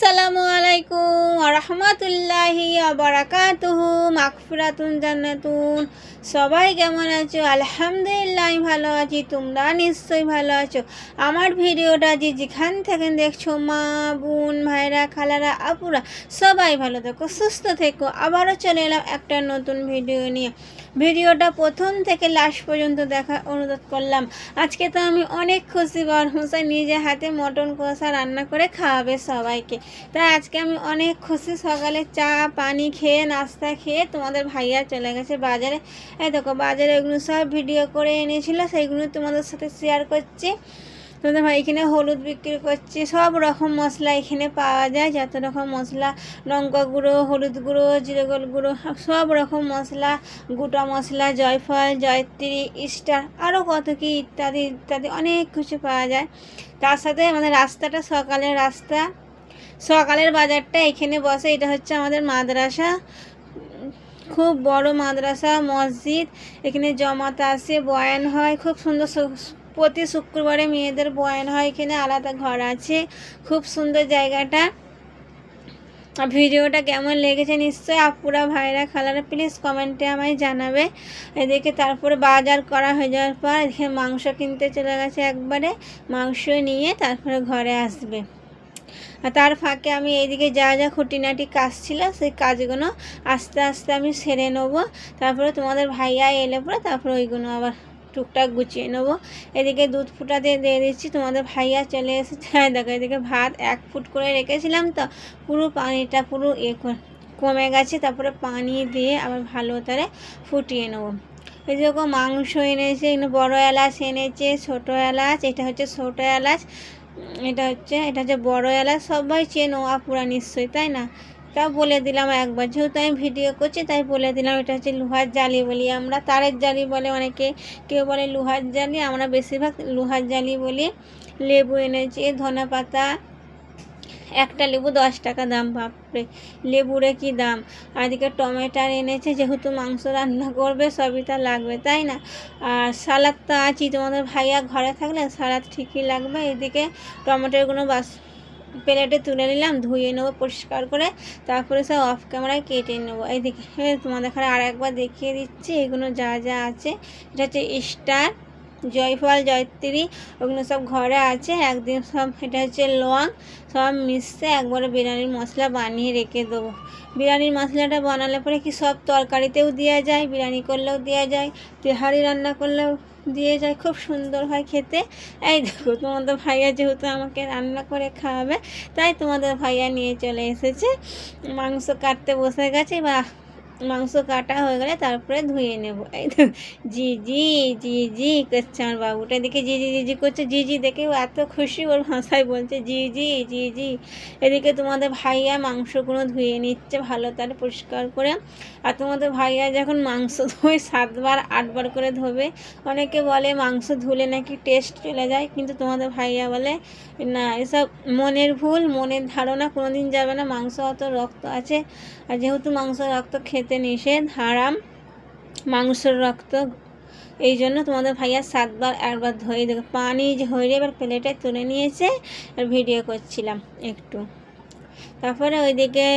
আসসালামু আলাইকুম। রহমতুল্লাহি আবরাকাতুহু মাগফিরাতুন জান্নাতুন। সবাই কেমন আছো? আলহামদুলিল্লাহ আমি ভালো আছি, তোমরা নিশ্চয়ই ভালো আছো। আমার ভিডিওটা যে যেখান থেকে দেখছ, মা, বোন, ভাইরা, খালারা, আপুরা, সবাই ভালো থেকো, সুস্থ থেকো। আবারও চলে এলাম একটা নতুন ভিডিও নিয়ে। ভিডিওটা প্রথম থেকে লাস্ট পর্যন্ত দেখা অনুরোধ করলাম। আজকে তো আমি অনেক খুশি বর হোসেন নিজে হাতে মটন কষা রান্না করে খাওয়াবে সবাইকে। তাই আজকে আমি অনেক খুশি সকালে চা, পানি খেয়ে, নাস্তা খেয়ে তোমাদের ভাইয়া চলে গেছে বাজারে। এই দেখো, বাজারে ওইগুলো সব ভিডিও করে এনেছিল, সেইগুলো তোমাদের সাথে শেয়ার করছি। তোমাদের ভাই এখানে হলুদ বিক্রি করছে, সব রকম মশলা এখানে পাওয়া যায়। যত রকম মশলা, লঙ্কা গুঁড়ো, হলুদ গুঁড়ো, জিরে গোল গুঁড়ো, সব রকম মশলা, গোটা মশলা, জয়ফল, জয়ত্রী স্টার আরও কত কি ইত্যাদি ইত্যাদি অনেক কিছু পাওয়া যায়। তার সাথে আমাদের রাস্তাটা সকালের রাস্তা। সকালের বাজারটা এখানে বসে, এটা হচ্ছে আমাদের মাদ্রাসা। খুব বড় মাদ্রাসা, মসজিদ, এখানে জমাত আসে বয়ান হয়, খুব সুন্দর প্রতি শুক্রবারে মেয়েদের বয়ান হয়, এখানে আলাদা ঘর আছে, খুব সুন্দর জায়গাটা। ভিডিওটা কেমন লেগেছে নিশ্চয়ই আপুরা ভাইরা খালারা প্লিজ কমেন্টে আমায় জানাবে। এদিকে তারপরে বাজার করা হয়ে যাওয়ার পর এদিকে মাংস কিনতে চলে গেছে একবারে, মাংস নিয়ে তারপরে ঘরে আসবে। আর তার ফাঁকে আমি এইদিকে যা যা খুঁটিনাটি কাজ ছিল, সেই কাজগুলো আস্তে আস্তে আমি সেরে নেব। তারপরে তোমাদের ভাইয়া এলে পরে তারপরে ওইগুলো আবার টুকটাক গুছিয়ে নেব। এদিকে দুধ ফুটাতে দিয়ে দিচ্ছি, তোমাদের ভাইয়া চলে এসেছে। দেখো এদিকে ভাত এক ফুট করে রেখেছিলাম তো, পুরো পানিটা পুরো এ কমে গেছে। তারপরে পানি দিয়ে আবার ভালো করে ফুটিয়ে নেব। এই যে মাংস এনেছে এখানে বড় এলাচ এনেছে, ছোটো এলাচ, এটা হচ্ছে ছোটো এলাচ। এটা হচ্ছে এটা হচ্ছে বড় এলাচ সবাই চেনো, আপুরা নিশ্চয়ই, তাই না? তা বলে দিলাম একবার, যেহেতু আমি ভিডিও করছি, তাই বলে দিলাম, এটা হচ্ছে লোহার জালি বলি আমরা, তারের জালি বলে অনেকে, কেউ বলে লোহার জালি, আমরা বেশিরভাগ লোহার জালি বলি, লেবু এনেছি ধনে পাতা একটা লেবু দশ টাকা দাম, বাপরে। লেবুরে কি দাম? আর এদিকে টমেটার এনেছে, যেহেতু মাংস রান্না করবে, সবই তা লাগবে, তাই না? আর সালাদ তো আছি, তোমাদের ভাইয়া ঘরে থাকলে সালাদ ঠিকই লাগবে। এদিকে টমেটোগুলো বাস প্লেটে তুলে নিলাম, ধুয়ে নেব পরিষ্কার করে, তারপরে সব অফ ক্যামেরায় কেটে নেব। এইদিকে তোমাদের এখানে আর একবার দেখিয়ে দিচ্ছি, এগুলো যা যা আছে। এটা হচ্ছে স্টার জয়ফল, জয়ত্রী, ওগুলো সব ঘরে আছে। একদিন সব, এটা হচ্ছে লং, সব মিশে একবারে বিরিয়ানির মশলা বানিয়ে রেখে দেবো। বিরিয়ানির মশলাটা বানালে পরে কি সব তরকারিতেও দেওয়া যায়, বিরিয়ানি করলেও দেওয়া যায়, তেহারি রান্না করলেও দিয়ে যায়। খুব সুন্দর হয় খেতে। এই দেখো, তোমাদের ভাইয়া যেহেতু আমাকে রান্না করে খাওয়াবে, তাই তোমাদের ভাইয়া নিয়ে চলে এসেছে। মাংস কাটতে বসে গেছে বা মাংস কাটা হয়ে গেলে তারপরে ধুয়ে নেব। এই তো, জি জি জি জি করছে আমার বাবুটা দেখে জি জি জি জি করছে। জি জি, দেখে ও এত খুশি, ওর ভাষায় বলছে, জি জি জি জি। এদিকে তোমাদের ভাইয়া মাংসগুলো ধুয়ে নিচ্ছে ভালো তার পরিষ্কার করে। আর তোমাদের ভাইয়া যখন মাংস ধোয় সাতবার, আটবার করে ধোবে, অনেকে বলে মাংস ধুলে নাকি টেস্ট চলে যায়, কিন্তু তোমাদের ভাইয়া বলে, না, এসব মনের ভুল, মনের ধারণা, কোনোদিন যাবে না। মাংস অত রক্ত আছে। আর যেহেতু মাংস রক্ত খেতে নিষেধ, হারাম, মাংসের রক্ত। এই জন্য তোমাদের ভাইয়া সাতবার, একবার ধরে দেখো পানি ঝরে এবার প্লেটে তুলে নিয়েছে, আর ভিডিও করছিলাম একটু। তারপরে ওইদিকে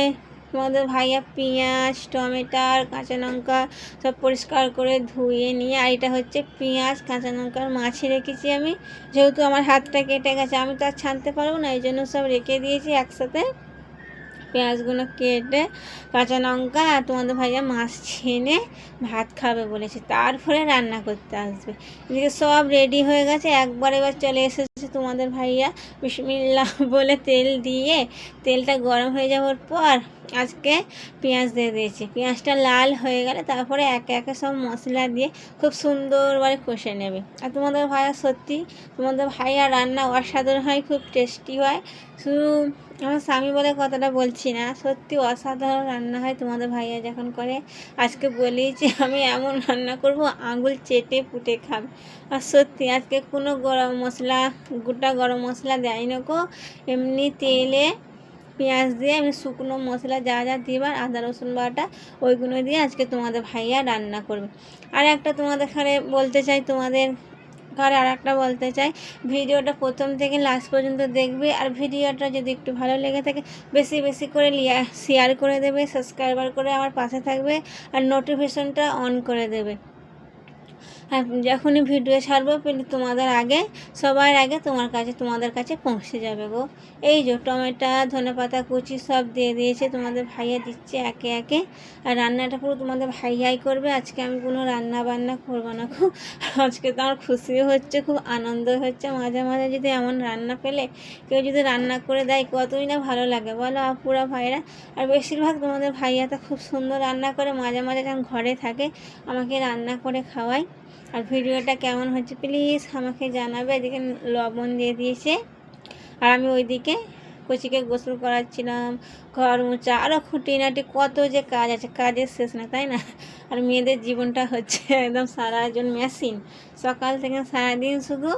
তোমাদের ভাইয়া পেঁয়াজ টমেটার কাঁচা লঙ্কা সব পরিষ্কার করে ধুয়ে নিয়ে, আর এটা হচ্ছে পেঁয়াজ, কাঁচা লঙ্কার মাছি রেখেছি আমি। যেহেতু আমার হাতটা কেটে গেছে, আমি তো আর ছানতে পারব না, এই জন্য সব রেখে দিয়েছি একসাথে। পেঁয়াজগুলো কেটে, কাঁচা লঙ্কা আর তোমাদের ভাইয়া মাছ ছেনে ভাত খাবে বলেছে। তারপরে রান্না করতে আসবে। এদিকে সব রেডি হয়ে গেছে। একবার এবার চলে এসেছে তোমাদের ভাইয়া। বিসমিল্লা বলে তেল দিয়ে, তেলটা গরম হয়ে যাওয়ার পর আজকে পেঁয়াজ দিয়ে দিয়েছি। পেঁয়াজটা লাল হয়ে গেলে তারপরে একে একে সব মশলা দিয়ে খুব সুন্দরভাবে কষে নেবে। আর তোমাদের ভাইয়া সত্যি, তোমাদের ভাইয়া রান্না অসাধারণ হয়, খুব টেস্টি হয়। শুধু আমার স্বামী বলে কথাটা বলছি না, সত্যি অসাধারণ রান্না হয় তোমাদের ভাইয়া যখন করে। আজকে বলি যে আমি এমন রান্না করব, আঙুল চেটে পুটে খাবে। আর সত্যি আজকে কোনো গরম মশলা, গোটা গরম মশলা দেয় না গো। এমনি তেলে পেঁয়াজ দিয়ে আমি শুকনো মশলা যা যা দিবার আদা, রসুন বাটা, ওইগুলো দিয়ে আজকে তোমাদের ভাইয়া রান্না করবে। আর একটা তোমাদের এখানে বলতে চাই, তোমাদের ঘরে আর একটা বলতে চাই, ভিডিওটা প্রথম থেকে লাস্ট পর্যন্ত দেখবে আর ভিডিওটা যদি একটু ভালো লেগে থাকে, বেশি বেশি করে শেয়ার করে দেবে সাবস্ক্রাইবার করে আমার পাশে থাকবে আর নোটিফিকেশনটা অন করে দেবে। যখনই ভিডিও ছাড়বো তোমাদের আগে, সবার আগে তোমার কাছে, তোমাদের কাছে পৌঁছে যাবে গো। এই যে টমেটো ধনে পাতা কুচি সব দিয়ে দিয়েছে, তোমাদের ভাইয়া দিচ্ছে একে একে। আর রান্নাটা পুরো তোমাদের ভাইয়াই করবে। আজকে আমি কোনো রান্না বান্না করব না খুব আজকে তো আমার খুশিও হচ্ছে, খুব আনন্দ হচ্ছে। মাঝে মাঝে যদি এমন রান্না পেলে, কেউ যদি রান্না করে দেয়, কতই না ভালো লাগে, বলো আপুরা ভাইরা আর বেশিরভাগ তোমাদের ভাইয়া তো খুব সুন্দর রান্না করে, মাঝে মাঝে যখন ঘরে থাকে, আমাকে রান্না করে খাওয়ায়। আর ভিডিওটা কেমন হচ্ছে প্লিজ আমাকে জানাবে। এদিকে লবণ দিয়ে দিয়েছে। আর আমি ওইদিকে কচিকে গোসল করাচ্ছিলাম, ঘর মোচা আরও খুঁটিনাটি, কত যে কাজ আছে, কাজের শেষ না, তাই না? আর মেয়েদের জীবনটা হচ্ছে একদম সারা সারাজন মেশিন সকাল থেকে সারাদিন শুধু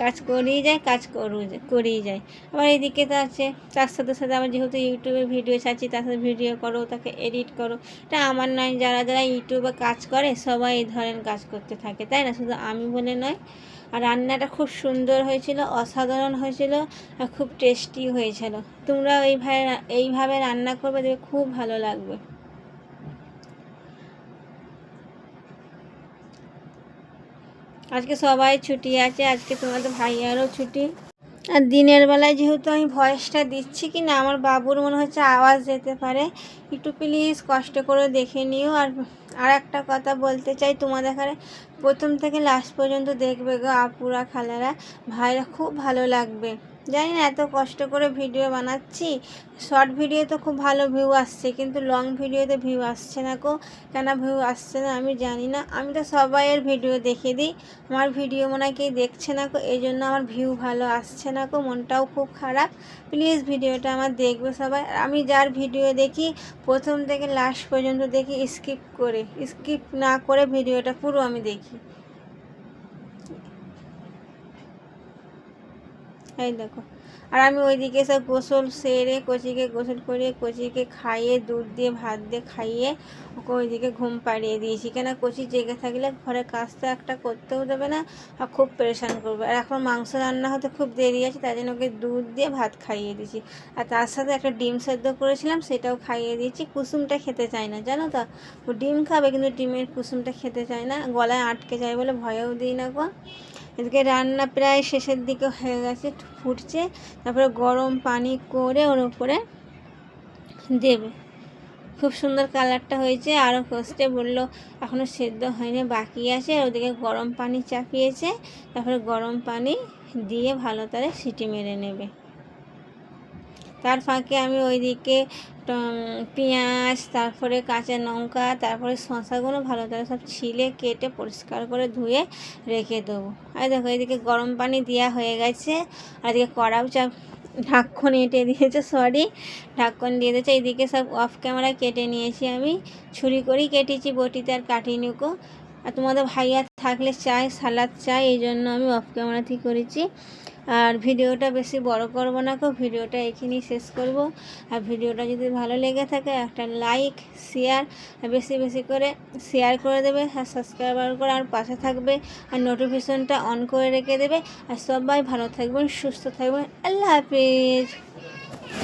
কাজ করেই যায়, কাজ করু, করেই যায়। আবার এদিকে তো আছে, তার সাথে সাথে আমার যেহেতু ইউটিউবে ভিডিও ছাড়ছি, তার সাথে ভিডিও করো, তাকে এডিট করো। এটা আমার নয়, যারা যারা ইউটিউবে কাজ করে, সবাই এই ধরনের কাজ করতে থাকে, তাই না? শুধু আমি বলে নয়, আর রান্নাটা খুব সুন্দর হয়েছিল, অসাধারণ হয়েছিল, আর খুব টেস্টি হয়েছিল। তোমরা এইভাবে এইভাবে রান্না করবে, দেখবে খুব ভালো লাগবে। আজকে সবাই ছুটি আছে, আজকে তোমাদের ভাইয়ারও ছুটি। আর দিনের বেলায় যেহেতু আমি ভয়েসটা দিচ্ছি কি না, আমার বাবুর মনে হচ্ছে আওয়াজ যেতে পারে। একটু প্লিজ কষ্ট করে দেখে নিও আর আর একটা কথা বলতে চাই, তোমাদের এখানে প্রথম থেকে লাস্ট পর্যন্ত দেখবে গো আপুরা, খালারা, ভাইরা খুব ভালো লাগবে। জানি না, এত কষ্ট করে ভিডিও বানাচ্ছি। শর্ট ভিডিও তো খুব ভালো ভিউ আসছে, কিন্তু লং ভিডিওতে ভিউ আসছে না কো কেন ভিউ আসছে না আমি জানি না। আমি তো সবাইয়ের ভিডিও দেখে দিই। আমার ভিডিও মনে হয় কেউ দেখছে না কো এই জন্য আমার ভিউ ভালো আসছে না কো মনটাও খুব খারাপ। প্লিজ ভিডিওটা আমার দেখবে সবাই। আমি যার ভিডিও দেখি, প্রথম থেকে লাস্ট পর্যন্ত দেখি স্কিপ করে। স্কিপ না করে ভিডিওটা পুরো আমি দেখি। এই দেখো। আর আমি ওইদিকে সব গোসল সেরে, কচিকে গোসল করে কচিকে খাইয়ে, দুধ দিয়ে, ভাত দিয়ে খাইয়ে ওকে ওইদিকে ঘুম পাড়িয়ে দিয়েছি। কেন কচি জেগে থাকলে ঘরে কাজ তো একটা করতেও দেবে না আর খুব পরেশান করবে। আর এখন মাংস রান্না হতে খুব দেরি আছে তাই জন্য ওকে দুধ দিয়ে ভাত খাইয়ে দিয়েছি। আর তার সাথে একটা ডিম সেদ্ধ করেছিলাম, সেটাও খাইয়ে দিয়েছি। কুসুমটা খেতে চায় না, জানো তো? ও ডিম খাবে, কিন্তু ডিমের কুসুমটা খেতে চায় না। গলায় আটকে যায় বলে ভয়েও দিই না গো। এদিকে রান্না প্রায় শেষের দিকে হয়ে গেছে, ফুটছে। তারপরে গরম পানি করে ওর উপরে দেবে। খুব সুন্দর কালারটা হয়েছে। আরও কষ্টে বলল এখনও সেদ্ধ হয়নি, বাকি আছে। ওদিকে গরম পানি চাপিয়েছে। তারপরে গরম পানি দিয়ে ভালো তারে সিটি মেরে নেবে। তার ফাঁকে আমি ওইদিকে পেঁয়াজ, তারপরে কাঁচা লঙ্কা, তারপরে শশাগুলো ভালো করে সব ছিলে, কেটে পরিষ্কার করে ধুয়ে রেখে দেবো। আর দেখো, এদিকে গরম পানি দেওয়া হয়ে গেছে, আর এদিকে কড়াও চাপ ঢাকন এঁটে দিয়েছে সরি ঢাকন দিয়ে দিয়েছে। এইদিকে সব অফ ক্যামেরা কেটে নিয়েছি আমি, ছুরি করেই কেটেছি, বটিতে আর কাটিনি কো আর তোমাদের ভাইয়া থাকলে চাই, সালাদ চাই, এই জন্য আমি অফ ক্যামেরাতেই করেছি। আর ভিডিওটা বেশি বড় করব না কো ভিডিওটা এখানেই শেষ করব। আর ভিডিওটা যদি ভালো লেগে থাকে, একটা লাইক শেয়ার বেশি বেশি করে শেয়ার করে দেবে, আর সাবস্ক্রাইবার করে আর পাশে থাকবে, আর নোটিফিকেশনটা অন করে রেখে দেবে। আর সবাই ভালো থাকবেন, সুস্থ থাকবেন, আল্লাহ হাফিজ।